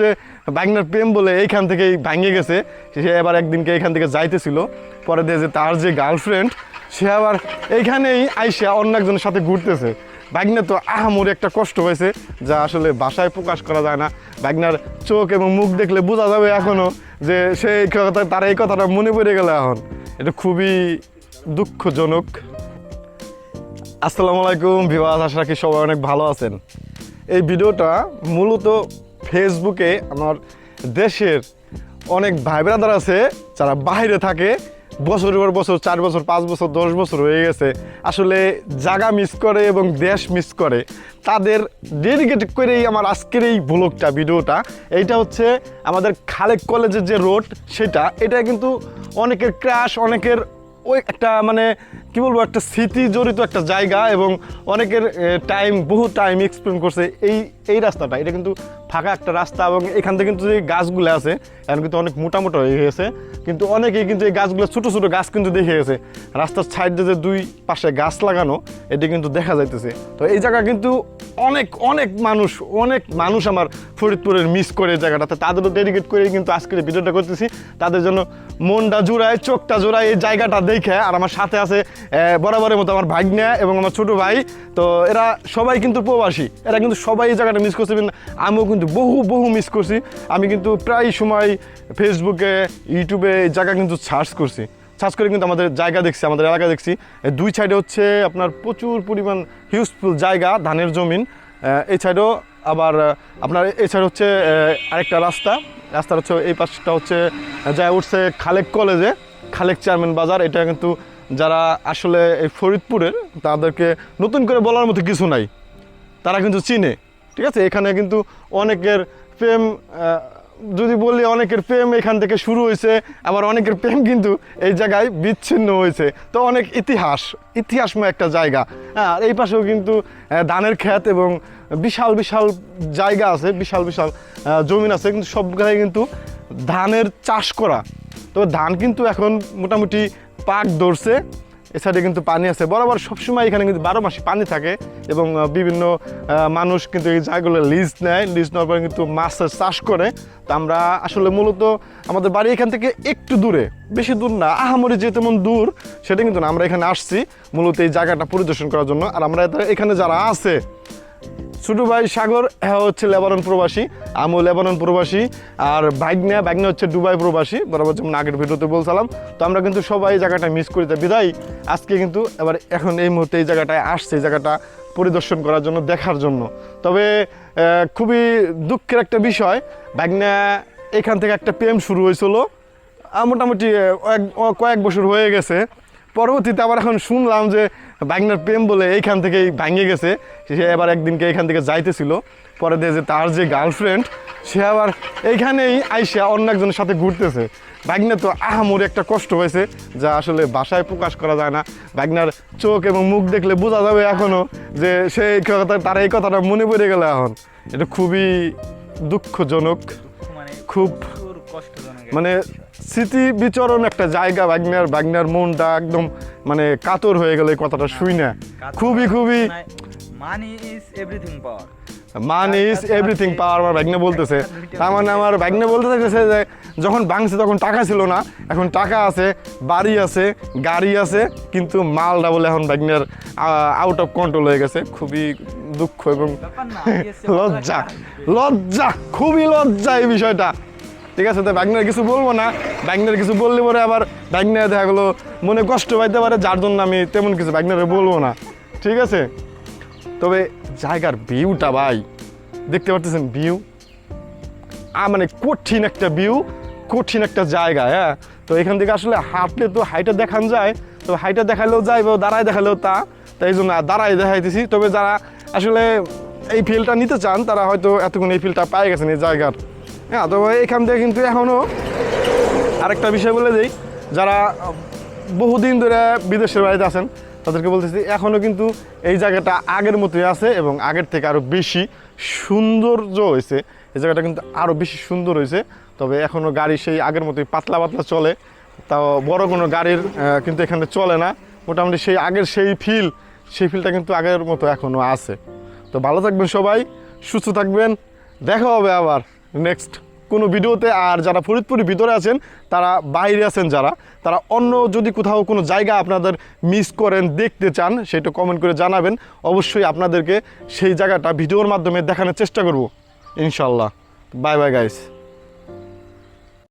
যে বাইকনার প্রেম বলে এইখান থেকেই ভাঙে গেছে। সে এবার একদিনকে এখান থেকে যাইতেছিল। পরে দিয়ে যে তার যে গার্লফ্রেন্ড সে আবার এইখানেই আইসা অন্য একজনের সাথে ঘুরতেছে। বাগনা তো আহামরি একটা কষ্ট হয়েছে যা আসলে ভাষায় প্রকাশ করা যায় না। বাগনার চোখ এবং মুখ দেখলে বোঝা যাবে এখনও যে সেই কথা, তার এই কথাটা মনে পড়ে গেল এখন। এটা খুবই দুঃখজনক। আসসালামু আলাইকুম ভিওয়াস আশা রাখি সবাই অনেক ভালো আছেন। এই ভিডিওটা মূলত ফেসবুকে আমার দেশের অনেক ভাই ব্রাদার আছে, যারা বাইরে থাকে, বছরের পর বছর, চার বছর, পাঁচ বছর, দশ বছর হয়ে গেছে, আসলে জায়গা মিস করে এবং দেশ মিস করে, তাদের ডেডিকেট করেই আমার আজকের এই ব্লগটা ভিডিওটা। এইটা হচ্ছে আমাদের খালেক কলেজের যে রোড সেটা। এটা কিন্তু অনেকের ক্রাশ অনেকের ওই একটা মানে কি বলব, একটা স্মৃতি জড়িত একটা জায়গা এবং অনেকের টাইম বহু টাইম এক্সপ্লেন করছে এই এই রাস্তাটা, এটা কিন্তু ফাঁকা একটা রাস্তা এবং এখান থেকে কিন্তু যে গাছগুলো আছে, এখন কিন্তু অনেক মোটা মোটা হয়ে গেছে। কিন্তু অনেকেই কিন্তু এই গাছগুলো ছোটো ছোটো গাছ কিন্তু দেখে গেছে। রাস্তার সাইডে যে দুই পাশে গাছ লাগানো, এটি কিন্তু দেখা যাইতেছে। তো এই জায়গা কিন্তু অনেক অনেক মানুষ অনেক মানুষ আমার ফরিদপুরের মিস করে এই জায়গাটাতে। তাদেরও ডেডিকেট করে কিন্তু আজকের ভিডিওটা করতেছি। তাদের জন্য মনটা জোড়ায়, চোখটা জোড়ায় এই জায়গাটা দেখে, আর আমার সাথে আছে বরাবরের মতো আমার ভাগ্না এবং আমার ছোট ভাই। তো এরা সবাই কিন্তু প্রবাসী। এরা কিন্তু সবাই এই জায়গাটা মিস করছি আমিও কিন্তু বহু বহু মিস করছি। আমি কিন্তু প্রায় সময় ফেসবুকে ইউটিউবে এই জায়গা কিন্তু সার্চ করছি। সার্চ করে কিন্তু আমাদের জায়গা দেখছি, আমাদের এলাকা দেখছি। দুই সাইডে হচ্ছে আপনার প্রচুর পরিমাণ হিউজফুল জায়গা, ধানের জমিন। এই সাইডেও আবার আপনার এই সাইড হচ্ছে আরেকটা রাস্তা। রাস্তার হচ্ছে, এই পাশটা হচ্ছে যা উঠছে খালেক কলেজে খালেক চেয়ারম্যান বাজার। এটা কিন্তু যারা আসলে এই ফরিদপুরের, তাদেরকে নতুন করে বলার মতো কিছু নাই। তারা কিন্তু চিনে। ঠিক আছে? এখানে কিন্তু অনেকের প্রেম যদি বলি অনেকের প্রেম এখান থেকে শুরু হয়েছে, আবার অনেকের প্রেম কিন্তু এই জায়গায় বিচ্ছিন্ন হয়েছে। তো অনেক ইতিহাস, ইতিহাসময় একটা জায়গা। হ্যাঁ আর এই পাশেও কিন্তু ধানের ক্ষেত এবং বিশাল বিশাল জায়গা আছে, বিশাল বিশাল জমিন আছে, কিন্তু সব জায়গায় কিন্তু ধানের চাষ করা। তো ধান কিন্তু এখন মোটামুটি পাক ধরছে। এ সাইডে কিন্তু পানি আছে। বরাবর সবসময় এখানে কিন্তু বারো মাসে পানি থাকে এবং বিভিন্ন মানুষ কিন্তু এই জায়গাগুলো লিজ নেয়। লিজ নেওয়ার পরে কিন্তু মাছের চাষ করে। তো আমরা আসলে মূলত আমাদের বাড়ি এখান থেকে একটু দূরে, বেশি দূর না, আহামরি যে তেমন দূর, সেটা কিন্তু না। আমরা এখানে আসছি মূলত এই জায়গাটা পরিদর্শন করার জন্য। আর আমরা এখানে যারা আছে ছোট ভাই সাগর হ্যাঁ হচ্ছে লেবানন প্রবাসী। আমও লেবানন প্রবাসী। আর বাইগনা বাইগনা হচ্ছে দুবাই প্রবাসী। বরাবর যেমন আগের ভিডিওতে বলছিলাম। তো আমরা কিন্তু সবাই এই জায়গাটা মিস করি। বিদায়। আজকে কিন্তু এবার এখন এই মুহূর্তে এই জায়গাটায় আসছে। এই জায়গাটা পরিদর্শন করার জন্য, দেখার জন্য। তবে খুবই দুঃখের একটা বিষয়। বাইগনা এখান থেকে একটা প্রেম শুরু হয়েছিল। মোটামুটি কয়েক বছর হয়ে গেছে। পরবর্তীতে আবার এখন শুনলাম যে বাগনার প্রেম বলে এইখান থেকেই ভাঙে গেছে। সে এবার একদিনকে এখান থেকে যাইতেছিল। পরে দিয়ে যে তার যে গার্লফ্রেন্ড সে আবার এইখানেই আইসা অন্য একজনের সাথে ঘুরতেছে। বাগনা তো আহামরি একটা কষ্ট হয়েছে যা আসলে ভাষায় প্রকাশ করা যায় না। বাগনার চোখ এবং মুখ দেখলে বোঝা যাবে এখনও যে সেই কথা তার এই কথাটা মনে পড়ে গেল এখন। এটা খুবই দুঃখজনক মানে খুব মানে স্মৃতি বিচরণ একটা জায়গা বাগনার বাগনার মনটা একদম মানে কাতর হয়ে গেল এই কথাটা শুই না। খুবই খুবই মানি ইজ এভরিথিং পাওয়ার মান ইজ এভরিথিং পাওয়ার আমার ভাগ্নে বলতেছে। তার মানে আমার ভাগ্নে বলতে চাইতেছে যে যখন ভাঙছে তখন টাকা ছিল না এখন টাকা আছে বাড়ি আছে গাড়ি আছে কিন্তু মালটা বলে এখন ভাগ্নের আউট অফ কন্ট্রোল হয়ে গেছে। খুবই দুঃখ এবং লজ্জা লজ্জা খুবই লজ্জা এই বিষয়টা। ঠিক আছে, তো ব্যাগনের কিছু বলব না। ব্যাগনের কিছু বললে পরে আবার ব্যাগনের দেখা গেলো, মনে কষ্ট পাইতে পারে, যার জন্য আমি তেমন কিছু ব্যাগনারে বলব না। ঠিক আছে? তবে জায়গার ভিউটা ভাই, দেখতে পারতেছেন ভিউ? আ মানে কঠিন একটা ভিউ, কঠিন একটা জায়গা হ্যাঁ? তো এখান থেকে আসলে হাঁটলে তো হাইটা দেখান যায় তো হাইটা দেখালেও যায় বা দাঁড়ায় দেখালেও তা। তাই জন্য দাঁড়ায় দেখাইতেছি। তবে যারা আসলে এই ফিলটা নিতে চান, তারা হয়তো এতক্ষণ এই ফিলটা পাই গেছেন, এই জায়গার। হ্যাঁ তবে এখান থেকে কিন্তু এখনও আরেকটা বিষয় বলে দিই, যারা বহুদিন ধরে বিদেশের বাড়িতে আছেন, তাদেরকে বলতেছি এখনও কিন্তু এই জায়গাটা আগের মতোই আছে এবং আগের থেকে আরও বেশি সৌন্দর্য হয়েছে। এই জায়গাটা কিন্তু আরও বেশি সুন্দর হয়েছে, তবে এখনও গাড়ি সেই আগের মতোই পাতলা পাতলা চলে, তাও বড় কোনো গাড়ির কিন্তু এখানে চলে না। মোটামুটি সেই আগের সেই ফিল সেই ফিলটা কিন্তু আগের মতো এখনও আছে। তো ভালো থাকবেন সবাই, সুস্থ থাকবেন, দেখা হবে আবার। নেক্সট কোনো ভিডিওতে আর যারা ফরিদপুরের ভিতরে আছেন, তারা বাইরে আছেন যারা, তারা অন্য যদি কোথাও কোনো জায়গা আপনাদের মিস করেন, দেখতে চান, সেটা কমেন্ট করে জানাবেন। অবশ্যই আপনাদেরকে সেই জায়গাটা ভিডিওর মাধ্যমে দেখানোর চেষ্টা করব। ইনশাল্লাহ বাই বাই গাইস